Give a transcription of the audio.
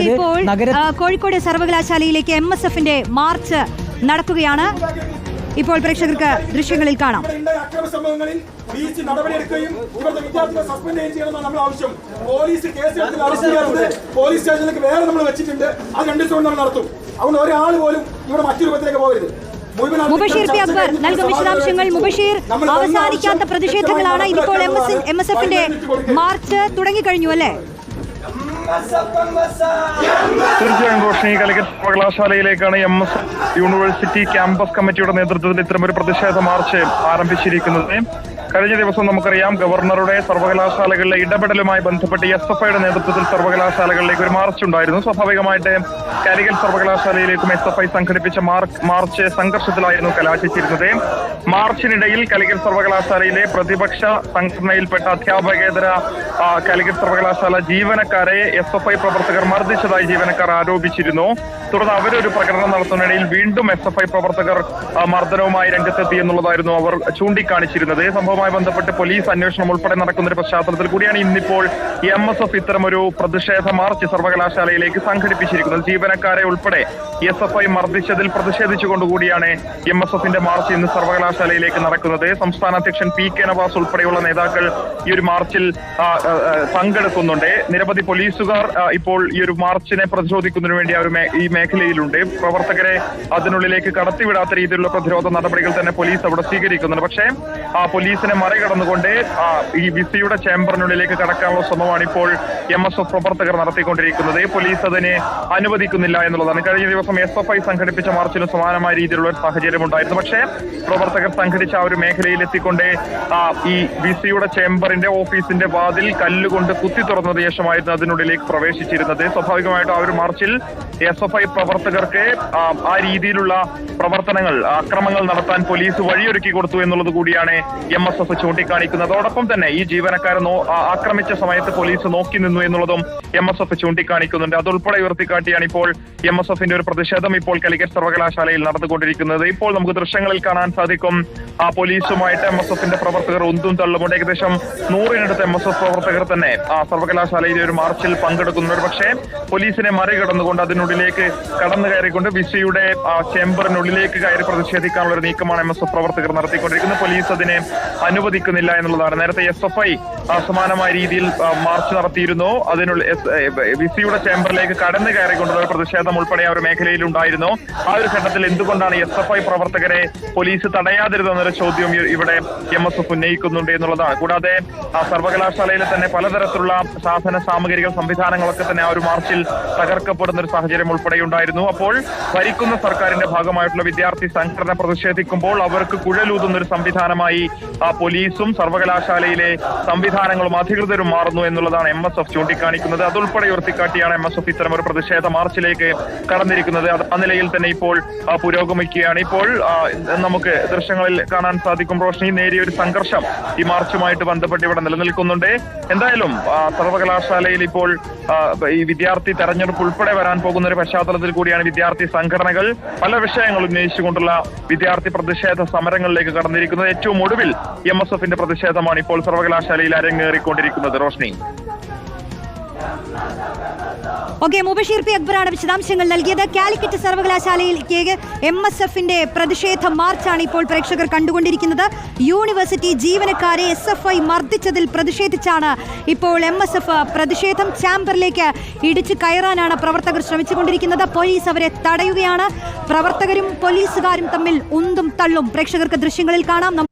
ഇപ്പോൾ നഗര കോഴിക്കോട് സർവകലാശാലയിലേക്ക് എം എസ് എഫിന്റെ മാർച്ച് നടക്കുകയാണ്. ഇപ്പോൾ പ്രേക്ഷകർക്ക് ദൃശ്യങ്ങളിൽ കാണാം. അക്രമ സംഭവങ്ങളിൽ ബീച്ച് നടപടിയെടുക്കുകയും ഇവിടുത്തെ വിദ്യാർത്ഥികളെ സസ്പെൻഡ് ചെയ്യുകയും ചെയ്യണമെന്നാണ് നമ്മുടെ ആവശ്യം. പോലീസ് കേസ് അറസ്റ്റ് ചെയ്യാറുണ്ട്. പോലീസ് സ്റ്റേഷനിലേക്ക് വേറെ നമ്മൾ വെച്ചിട്ടുണ്ട്. അത് രണ്ടു ദിവസം നമ്മൾ നടത്തും. അതുകൊണ്ട് ഒരാൾ പോലും ഇവിടെ മറ്റു രൂപത്തിലേക്ക് പോകരുത്. മുബഷീർ പി അക്ബർ നൽകും വിശദാംശങ്ങൾ. മുബഷീർ അവസാനിക്കാത്ത പ്രതിഷേധങ്ങളാണ്. ഇതിപ്പോൾ എം എസ് എം എസ് എഫിന്റെ മാർച്ച് തുടങ്ങിക്കഴിഞ്ഞു അല്ലേ? തീർച്ചയായും ഈ കലിക്കറ്റ് സർവകലാശാലയിലേക്കാണ് എം എസ് യൂണിവേഴ്സിറ്റി ക്യാമ്പസ് കമ്മിറ്റിയുടെ നേതൃത്വത്തിൽ ഇത്തരമൊരു പ്രതിഷേധ മാർച്ച് ആരംഭിച്ചിരിക്കുന്നത്. കഴിഞ്ഞ ദിവസം നമുക്കറിയാം ഗവർണറുടെ സർവകലാശാലകളിലെ ഇടപെടലുമായി ബന്ധപ്പെട്ട് എസ് എഫ് ഐയുടെ നേതൃത്വത്തിൽ സർവകലാശാലകളിലേക്ക് ഒരു മാർച്ച് ഉണ്ടായിരുന്നു. സ്വാഭാവികമായിട്ട് കാലിക്കറ്റ് സർവകലാശാലയിലേക്കും എസ് എഫ് ഐ സംഘടിപ്പിച്ച മാർച്ച് സംഘർഷത്തിലായിരുന്നു കലാശിച്ചിരുന്നത്. മാർച്ചിനിടയിൽ കാലിക്കറ്റ് സർവകലാശാലയിലെ പ്രതിപക്ഷ സംഘടനയിൽപ്പെട്ട അധ്യാപകേതര കലികൽ സർവകലാശാല ജീവനക്കാരെ എസ് എഫ് ഐ പ്രവർത്തകർ മർദ്ദിച്ചതായി ജീവനക്കാർ ആരോപിച്ചിരുന്നു. തുടർന്ന് അവരൊരു പ്രകടനം നടത്തുന്നതിനിടയിൽ വീണ്ടും എസ് എഫ് ഐ പ്രവർത്തകർ മർദ്ദനവുമായി രംഗത്തെത്തി എന്നുള്ളതായിരുന്നു അവർ ചൂണ്ടിക്കാണിച്ചിരുന്നത്. ഈ സംഭവവുമായി ബന്ധപ്പെട്ട് പോലീസ് അന്വേഷണം ഉൾപ്പെടെ നടക്കുന്ന ഒരു പശ്ചാത്തലത്തിൽ കൂടിയാണ് ഇന്നിപ്പോൾ എം എസ് എഫ് ഇത്തരമൊരു പ്രതിഷേധ മാർച്ച് സർവകലാശാലയിലേക്ക് സംഘടിപ്പിച്ചിരിക്കുന്നത്. ജീവനക്കാരെ ഉൾപ്പെടെ എസ് എഫ് ഐ മർദ്ദിച്ചതിൽ പ്രതിഷേധിച്ചുകൊണ്ടുകൂടിയാണ് എം എസ് എഫിന്റെ മാർച്ച് ഇന്ന് സർവകലാശാലയിലേക്ക് നടക്കുന്നത്. സംസ്ഥാന അധ്യക്ഷൻ പി കെ നവാസ് ഉൾപ്പെടെയുള്ള നേതാക്കൾ ഈ ഒരു മാർച്ചിൽ പങ്കെടുക്കുന്നുണ്ട്. നിരവധി പോലീസുകാർ ഇപ്പോൾ ഈ ഒരു മാർച്ചിനെ പ്രതിരോധിക്കുന്നതിന് വേണ്ടി അവർ ഈ മേഖലയിലുണ്ട്. പ്രവർത്തകരെ അതിനുള്ളിലേക്ക് കടത്തിവിടാത്ത രീതിയിലുള്ള പ്രതിരോധ നടപടികൾ തന്നെ പോലീസ് അവിടെ സ്വീകരിക്കുന്നുണ്ട്. പക്ഷേ ആ പോലീസിനെ മറികടന്നുകൊണ്ട് ഈ വിസിയുടെ ചേംബറിനുള്ളിലേക്ക് കടക്കാനുള്ള ശ്രമമാണ് ഇപ്പോൾ എം എസ് എഫ് പ്രവർത്തകർ നടത്തിക്കൊണ്ടിരിക്കുന്നത്. പോലീസ് അതിനെ അനുവദിക്കുന്നില്ല എന്നുള്ളതാണ്. കഴിഞ്ഞ ദിവസം എസ് എഫ് ഐ സംഘടിപ്പിച്ച മാർച്ചിന് സമാനമായ രീതിയിലുള്ള ഒരു സാഹചര്യം ഉണ്ടായിരുന്നു. പക്ഷേ പ്രവർത്തകർ സംഘടിച്ച ആ ഒരു മേഖലയിൽ എത്തിക്കൊണ്ട് ഈ വിസിയുടെ ചേംബറിന്റെ ഓഫീസിന്റെ വാതിൽ കല്ലുകൊണ്ട് കുത്തി തുറന്ന ശേഷമായിരുന്നു അതിനുള്ളിലേക്ക് പ്രവേശിച്ചിരുന്നത്. സ്വാഭാവികമായിട്ടും ആ ഒരു മാർച്ചിൽ എസ് എഫ് ഐ പ്രവർത്തകർക്ക് ആ, രീതിയിലുള്ള പ്രവർത്തനങ്ങൾ അക്രമങ്ങൾ നടത്താൻ പോലീസ് വഴിയൊരുക്കി കൊടുത്തു എന്നുള്ളത് കൂടിയാണ് എം എസ് എഫ് ചൂണ്ടിക്കാണിക്കുന്നത്. അതോടൊപ്പം തന്നെ ഈ ജീവനക്കാരെ ആക്രമിച്ച സമയത്ത് പോലീസ് നോക്കി നിന്നു എന്നുള്ളതും എം എസ് എഫ് ചൂണ്ടിക്കാണിക്കുന്നുണ്ട്. അതുൾപ്പെടെ ഉയർത്തിക്കാട്ടിയാണ് ഇപ്പോൾ എം എസ് എഫിന്റെ ഒരു പ്രതിഷേധം ഇപ്പോൾ കാലിക്കറ്റ് സർവകലാശാലയിൽ നടന്നുകൊണ്ടിരിക്കുന്നത്. ഇപ്പോൾ നമുക്ക് ദൃശ്യങ്ങളിൽ കാണാൻ സാധിക്കും ആ പോലീസുമായിട്ട് എം എസ് എഫിന്റെ പ്രവർത്തകർ ഉന്തും തള്ളുമുണ്ട്. ഏകദേശം നൂറിനടുത്ത് എം എസ് എഫ് പ്രവർത്തകർ തന്നെ ആ സർവകലാശാലയിലെ ഒരു മാർച്ചിൽ പങ്കെടുക്കുന്നുണ്ട്. പക്ഷേ പോലീസിനെ മറികടന്നുകൊണ്ട് അതിനുള്ളിലേക്ക് കടന്നു കയറിക്കൊണ്ട് വിസിയുടെ ആ ചേംബറിനുള്ളിലേക്ക് കയറി പ്രതിഷേധിക്കാനുള്ള ഒരു നീക്കമാണ് എം എസ് എഫ് പ്രവർത്തകർ നടത്തിക്കൊണ്ടിരിക്കുന്നത്. പോലീസ് അതിനെ അനുവദിക്കുന്നില്ല എന്നുള്ളതാണ്. നേരത്തെ എസ് എഫ് ഐ സമാനമായ രീതിയിൽ മാർച്ച് നടത്തിയിരുന്നു. അതിനുള്ള വിസിയുടെ ചേംബറിലേക്ക് കടന്നു കയറിക്കൊണ്ടുള്ള ഒരു പ്രതിഷേധം ഉൾപ്പെടെ ആ ഒരു മേഖലയിൽ ഉണ്ടായിരുന്നു. ആ ഒരു ഘട്ടത്തിൽ എന്തുകൊണ്ടാണ് എസ് എഫ് ഐ പ്രവർത്തകരെ പോലീസ് തടയാതിരുതെന്നൊരു ചോദ്യം ഇവിടെ എം എസ് എഫ് ഉന്നയിക്കുന്നുണ്ട് എന്നുള്ളതാണ്. കൂടാതെ സർവകലാശാലയിലെ തന്നെ പലതരത്തിലുള്ള സാധന സാമഗ്രികൾ സംവിധാനങ്ങളൊക്കെ തന്നെ ആ ഒരു മാർച്ചിൽ തകർക്കപ്പെടുന്ന ഒരു സാഹചര്യം ഉൾപ്പെടെ ഉണ്ടായിരുന്നു. അപ്പോൾ ഭരിക്കുന്ന സർക്കാരിന്റെ ഭാഗമായിട്ടുള്ള വിദ്യാർത്ഥി സംഘടന പ്രതിഷേധിക്കുമ്പോൾ അവർക്ക് കുഴലൂതുന്ന ഒരു സംവിധാനമായി പോലീസും സർവകലാശാലയിലെ സംവിധാനങ്ങളും അധികൃതരും മാറുന്നു എന്നുള്ളതാണ് എം എസ് എഫ് ചൂണ്ടിക്കാണിക്കുന്നത്. അതുൾപ്പെടെ ഉയർത്തിക്കാട്ടിയാണ് എം എസ് എഫ് ഇത്തരം ഒരു പ്രതിഷേധ മാർച്ചിലേക്ക് കടന്നിരിക്കുന്നത്. അത് ആ നിലയിൽ തന്നെ ഇപ്പോൾ പുരോഗമിക്കുകയാണ്. ഇപ്പോൾ നമുക്ക് ദൃശ്യങ്ങളിൽ കാണാൻ സാധിക്കും റോഷനി. നേരിയ ഒരു സംഘർഷം ഈ മാർച്ചുമായിട്ട് ബന്ധപ്പെട്ട് ഇവിടെ നിലനിൽക്കുന്നുണ്ട്. എന്തായാലും സർവകലാശാലയിൽ ഇപ്പോൾ ഈ വിദ്യാർത്ഥി തെരഞ്ഞെടുപ്പ് ഉൾപ്പെടെ വരാൻ പോകുന്ന ഒരു പശ്ചാത്തലത്തിൽ കൂടിയാണ് വിദ്യാർത്ഥി സംഘടനകൾ പല വിഷയങ്ങൾ ഉന്നയിച്ചുകൊണ്ടുള്ള വിദ്യാർത്ഥി പ്രതിഷേധ സമരങ്ങളിലേക്ക് കടന്നിരിക്കുന്നത്. ഏറ്റവും ഒടുവിൽ എം എസ് എഫിന്റെ പ്രതിഷേധമാണ് ഇപ്പോൾ സർവകലാശാലയിൽ അരങ്ങേറിക്കൊണ്ടിരിക്കുന്നത്. റോഷ്നി. ഓക്കെ മുബഷീർ പി അക്ബറാണ് വിശദാംശങ്ങൾ നൽകിയത്. കാലിക്കറ്റ് സർവകലാശാലയിലേക്ക് എം എസ് എഫിന്റെ പ്രതിഷേധ മാർച്ചാണ് ഇപ്പോൾ പ്രേക്ഷകർ കണ്ടുകൊണ്ടിരിക്കുന്നത്. യൂണിവേഴ്സിറ്റി ജീവനക്കാരെ എസ് എഫ് ഐ മർദ്ദിച്ചതിൽ പ്രതിഷേധിച്ചാണ് ഇപ്പോൾ എം എസ് എഫ് പ്രതിഷേധം. ചാമ്പറിലേക്ക് ഇടിച്ചു കയറാനാണ് പ്രവർത്തകർ ശ്രമിച്ചുകൊണ്ടിരിക്കുന്നത്. പോലീസ് അവരെ തടയുകയാണ്. പ്രവർത്തകരും പോലീസുകാരും തമ്മിൽ ഉന്തും തള്ളും. പ്രേക്ഷകർക്ക് ദൃശ്യങ്ങളിൽ കാണാം.